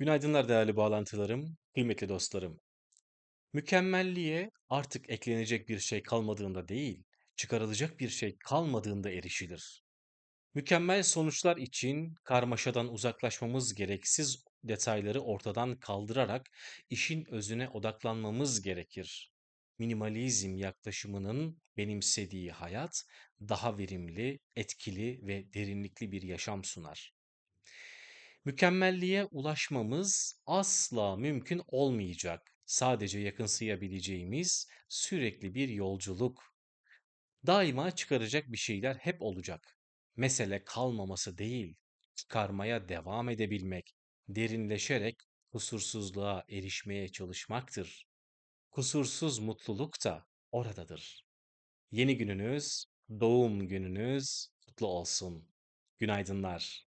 Günaydınlar değerli bağlantılarım, kıymetli dostlarım. Mükemmelliğe artık eklenecek bir şey kalmadığında değil, çıkarılacak bir şey kalmadığında erişilir. Mükemmel sonuçlar için karmaşadan uzaklaşmamız gereksiz detayları ortadan kaldırarak işin özüne odaklanmamız gerekir. Minimalizm yaklaşımının benimsediği hayat daha verimli, etkili ve derinlikli bir yaşam sunar. Mükemmelliğe ulaşmamız asla mümkün olmayacak. Sadece yakınsayabileceğimiz sürekli bir yolculuk. Daima çıkaracak bir şeyler hep olacak. Mesele kalmaması değil, çıkarmaya devam edebilmek, derinleşerek kusursuzluğa erişmeye çalışmaktır. Kusursuz mutluluk da oradadır. Yeni gününüz, doğum gününüz kutlu olsun. Günaydınlar.